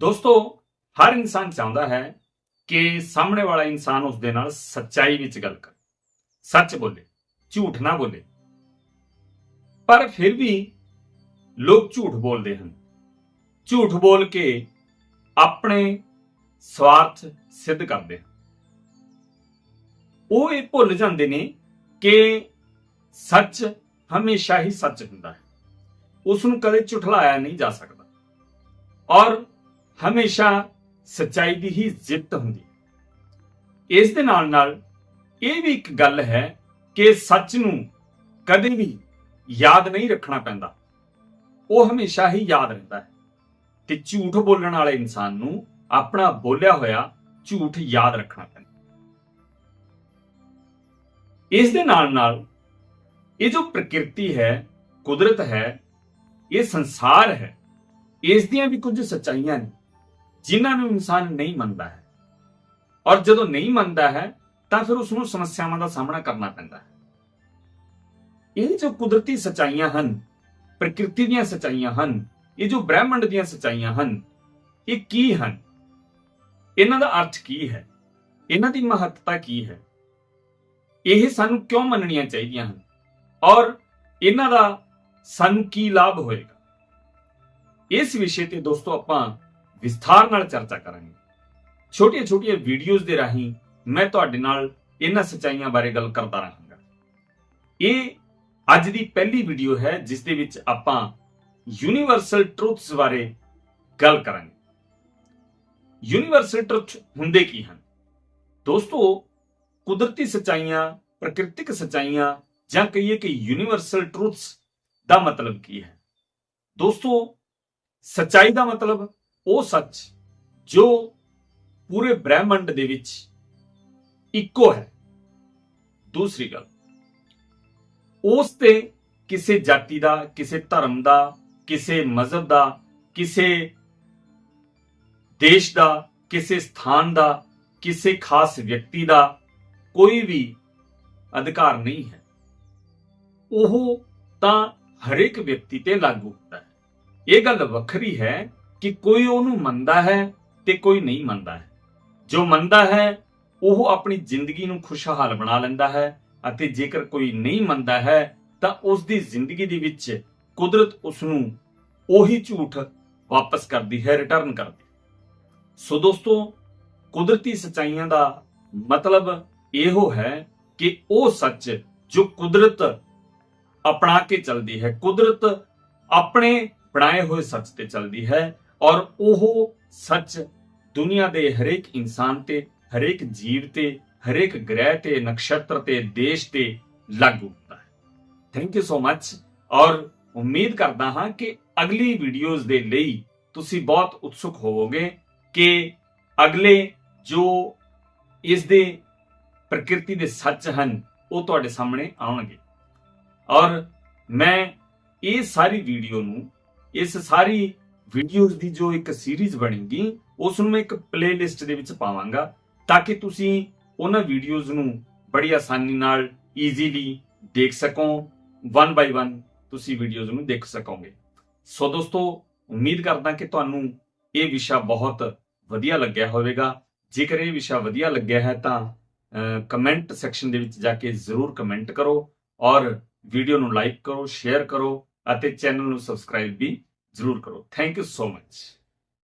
ਦੋਸਤੋ, ਹਰ ਇਨਸਾਨ ਚਾਹੁੰਦਾ ਹੈ ਕਿ ਸਾਹਮਣੇ ਵਾਲਾ ਇਨਸਾਨ ਉਸ ਦੇ ਨਾਲ ਸੱਚਾਈ ਵਿੱਚ ਗੱਲ ਕਰੇ। ਸੱਚ ਬੋਲੇ, ਝੂਠ ਨਾ ਬੋਲੇ। ਪਰ ਫਿਰ ਵੀ ਲੋਕ ਝੂਠ ਬੋਲਦੇ ਹਨ। ਝੂਠ ਬੋਲ ਕੇ ਆਪਣੇ ਸਵਾਰਥ ਸਿੱਧ ਕਰਦੇ ਹਨ। ਉਹ ਇਹ ਭੁੱਲ ਜਾਂਦੇ ਨੇ ਕਿ ਸੱਚ ਹਮੇਸ਼ਾ ਹੀ ਸੱਚ ਹੁੰਦਾ ਹੈ। ਉਸ ਨੂੰ ਕਦੇ ਝੁਠਲਾਇਆ ਨਹੀਂ ਜਾ ਸਕਦਾ। ਔਰ ਹਮੇਸ਼ਾ ਸੱਚਾਈ ਦੀ ਹੀ ਜਿੱਤ ਹੁੰਦੀ ਹੈ। ਇਸ ਦੇ ਨਾਲ ਨਾਲ ਇਹ ਵੀ ਇੱਕ ਗੱਲ ਹੈ ਕਿ ਸੱਚ ਨੂੰ ਕਦੇ ਵੀ ਯਾਦ ਨਹੀਂ ਰੱਖਣਾ ਪੈਂਦਾ। ਉਹ ਹਮੇਸ਼ਾ ਹੀ ਯਾਦ ਰਹਿੰਦਾ ਹੈ ਤੇ ਝੂਠ ਬੋਲਣ ਵਾਲੇ ਇਨਸਾਨ ਨੂੰ ਆਪਣਾ ਬੋਲਿਆ ਹੋਇਆ ਝੂਠ ਯਾਦ ਰੱਖਣਾ ਪੈਂਦਾ ਇਸ ਦੇ ਨਾਲ ਨਾਲ ਇਹ ਜੋ ਪ੍ਰਕਿਰਤੀ ਹੈ, ਕੁਦਰਤ ਹੈ, ਇਹ ਸੰਸਾਰ ਹੈ, ਇਸ ਦੀਆਂ ਵੀ ਕੁਝ ਸੱਚਾਈਆਂ ਨੇ। ਜਿਨ੍ਹਾਂ ਨੂੰ ਇਨਸਾਨ ਨਹੀਂ ਮੰਨਦਾ ਹੈ। ਔਰ ਜਦੋਂ ਨਹੀਂ ਮੰਨਦਾ ਹੈ, ਤਾਂ ਫਿਰ ਉਸ ਨੂੰ ਸਮੱਸਿਆਵਾਂ ਦਾ ਸਾਹਮਣਾ ਕਰਨਾ ਪੈਂਦਾ ਹੈ। ਇਹ ਜੋ ਕੁਦਰਤੀ ਸੱਚਾਈਆਂ ਹਨ, ਪ੍ਰਕਿਰਤੀ ਦੀਆਂ ਸੱਚਾਈਆਂ ਹਨ, ਇਹ ਜੋ ਬ੍ਰਹਿਮੰਡ ਦੀਆਂ ਸੱਚਾਈਆਂ ਹਨ, ਇਹ ਕੀ ਹਨ? ਇਹਨਾਂ ਦਾ ਅਰਥ ਕੀ ਹੈ? ਇਹਨਾਂ ਦੀ ਮਹੱਤਤਾ ਕੀ ਹੈ? ਇਹ ਸਾਨੂੰ ਕਿਉਂ ਮੰਨਣੀਆਂ ਚਾਹੀਦੀਆਂ ਹਨ? ਔਰ ਇਹਨਾਂ ਦਾ ਸਾਨੂੰ ਕੀ ਲਾਭ ਹੋਏਗਾ? ਇਸ ਵਿਸ਼ੇ ਤੇ ਦੋਸਤੋ ਆਪਾਂ ਵਿਸਥਾਰ ਨਾਲ ਚਰਚਾ ਕਰਾਂਗੇ। ਛੋਟੀਆਂ-ਛੋਟੀਆਂ ਵੀਡੀਓਜ਼ ਦੇ ਰਾਹੀਂ ਮੈਂ ਤੁਹਾਡੇ ਨਾਲ ਇਹਨਾਂ ਸੱਚਾਈਆਂ ਬਾਰੇ ਗੱਲ ਕਰਦਾ ਰਹਾਂਗਾ। ਇਹ ਅੱਜ ਦੀ ਪਹਿਲੀ ਵੀਡੀਓ ਹੈ, ਜਿਸ ਦੇ ਵਿੱਚ ਆਪਾਂ ਯੂਨੀਵਰਸਲ ਟਰੂਥਸ ਬਾਰੇ ਗੱਲ ਕਰਾਂਗੇ। ਯੂਨੀਵਰਸਲ ਟਰੂਥ ਹੁੰਦੇ ਕੀ ਹਨ? ਦੋਸਤੋ, ਕੁਦਰਤੀ ਸੱਚਾਈਆਂ, ਪ੍ਰਕਿਰਤਿਕ ਸੱਚਾਈਆਂ, ਜਾਂ ਕਹੀਏ ਕਿ ਯੂਨੀਵਰਸਲ ਟਰੂਥਸ ਦਾ ਮਤਲਬ ਕੀ ਹੈ? ਦੋਸਤੋ, ਸੱਚਾਈ ਦਾ ਮਤਲਬ ਉਹ ਸੱਚ ਜੋ ਪੂਰੇ ਬ੍ਰਹਿਮੰਡ ਦੇ ਵਿੱਚ ਇੱਕੋ ਹੈ। ਦੂਸਰੀ ਗੱਲ, ਉਸ ਤੇ ਕਿਸੇ ਜਾਤੀ ਦਾ, ਕਿਸੇ ਧਰਮ ਦਾ, ਕਿਸੇ ਮਜ਼ਹਬ ਦਾ, ਕਿਸੇ ਦੇਸ਼ ਦਾ, ਕਿਸੇ ਸਥਾਨ ਦਾ, ਕਿਸੇ ਖਾਸ ਵਿਅਕਤੀ ਦਾ ਕੋਈ ਵੀ ਅਧਿਕਾਰ ਨਹੀਂ ਹੈ। ਉਹ ਤਾਂ ਹਰੇਕ ਵਿਅਕਤੀ ਤੇ ਲਾਗੂ ਹੁੰਦਾ ਹੈ। ਇਹ ਗੱਲ ਵੱਖਰੀ ਹੈ ਕਿ ਕੋਈ ਉਹਨੂੰ ਮੰਨਦਾ ਹੈ ਤੇ ਕੋਈ ਨਹੀਂ ਮੰਨਦਾ ਹੈ। ਜੋ ਮੰਨਦਾ ਹੈ, ਉਹ ਆਪਣੀ ਜ਼ਿੰਦਗੀ ਨੂੰ ਖੁਸ਼ਹਾਲ ਬਣਾ ਲੈਂਦਾ ਹੈ ਅਤੇ ਜੇਕਰ ਕੋਈ ਨਹੀਂ ਮੰਨਦਾ ਹੈ, ਤਾਂ ਉਸ ਦੀ ਜ਼ਿੰਦਗੀ ਦੇ ਵਿੱਚ ਕੁਦਰਤ ਉਸ ਨੂੰ ਉਹੀ ਝੂਠ ਵਾਪਸ ਕਰਦੀ ਹੈ ਰਿਟਰਨ ਕਰਦੀ ਸੋ ਦੋਸਤੋ, ਕੁਦਰਤੀ ਸਚਾਈਆਂ ਦਾ ਮਤਲਬ ਇਹੋ ਹੈ ਕਿ ਉਹ ਸੱਚ ਜੋ ਕੁਦਰਤ ਅਪਣਾ ਕੇ ਚੱਲਦੀ ਹੈ। ਕੁਦਰਤ ਆਪਣੇ ਬਣਾਏ ਹੋਏ ਸੱਚ ਤੇ ਚੱਲਦੀ ਹੈ ਔਰ ਉਹ ਸੱਚ ਦੁਨੀਆ ਦੇ ਹਰੇਕ ਇਨਸਾਨ ਤੇ, ਹਰੇਕ ਜੀਵ ਤੇ, ਹਰੇਕ ਗ੍ਰਹਿ ਤੇ, ਨਕਸ਼ਤਰ ਤੇ, ਦੇਸ਼ ਤੇ ਲਾਗੂ ਹੁੰਦਾ ਹੈ। ਥੈਂਕ ਯੂ ਸੋ ਮੱਚ ਔਰ ਉਮੀਦ ਕਰਦਾ ਹਾਂ ਕਿ ਅਗਲੀ ਵੀਡੀਓਜ਼ ਦੇ ਲਈ ਤੁਸੀਂ ਬਹੁਤ ਉਤਸੁਕ ਹੋਵੋਗੇ ਕਿ ਅਗਲੇ ਜੋ ਇਸ ਦੇ ਪ੍ਰਕਿਰਤੀ ਦੇ ਸੱਚ ਹਨ, ਉਹ ਤੁਹਾਡੇ ਸਾਹਮਣੇ ਆਉਣਗੇ। ਔਰ ਮੈਂ ਇਹ ਸਾਰੀ ਵੀਡੀਓ ਨੂੰ, ਇਸ ਸਾਰੀ ਵੀਡੀਓਜ਼ ਦੀ ਜੋ ਇੱਕ ਸੀਰੀਜ਼ ਬਣੇਗੀ ਉਸ ਨੂੰ ਮੈਂ ਇੱਕ ਪਲੇਲਿਸਟ ਦੇ ਵਿੱਚ ਪਾਵਾਂਗਾ, ਤਾਂ ਕਿ ਤੁਸੀਂ ਉਹਨਾਂ ਵੀਡੀਓਜ਼ ਨੂੰ ਬੜੀ ਆਸਾਨੀ ਨਾਲ ਈਜ਼ੀਲੀ ਦੇਖ ਸਕੋ ਵਨ ਬਾਈ ਵਨ ਤੁਸੀਂ ਵੀਡੀਓਜ਼ ਨੂੰ ਦੇਖ ਸਕੋਗੇ। ਸੋ ਦੋਸਤੋ, ਉਮੀਦ ਕਰਦਾ ਕਿ ਤੁਹਾਨੂੰ ਇਹ ਵਿਸ਼ਾ ਬਹੁਤ ਵਧੀਆ ਲੱਗਿਆ ਹੋਵੇਗਾ। ਜੇਕਰ ਇਹ ਵਿਸ਼ਾ ਵਧੀਆ ਲੱਗਿਆ ਹੈ ਤਾਂ ਕਮੈਂਟ ਸੈਕਸ਼ਨ ਦੇ ਵਿੱਚ ਜਾ ਕੇ ਜ਼ਰੂਰ ਕਮੈਂਟ ਕਰੋ ਔਰ ਵੀਡੀਓ ਨੂੰ ਲਾਈਕ ਕਰੋ ਸ਼ੇਅਰ ਕਰੋ ਅਤੇ ਚੈਨਲ ਨੂੰ ਸਬਸਕ੍ਰਾਈਬ ਵੀ ਜ਼ਰੂਰ ਕਰੋ। Thank you so much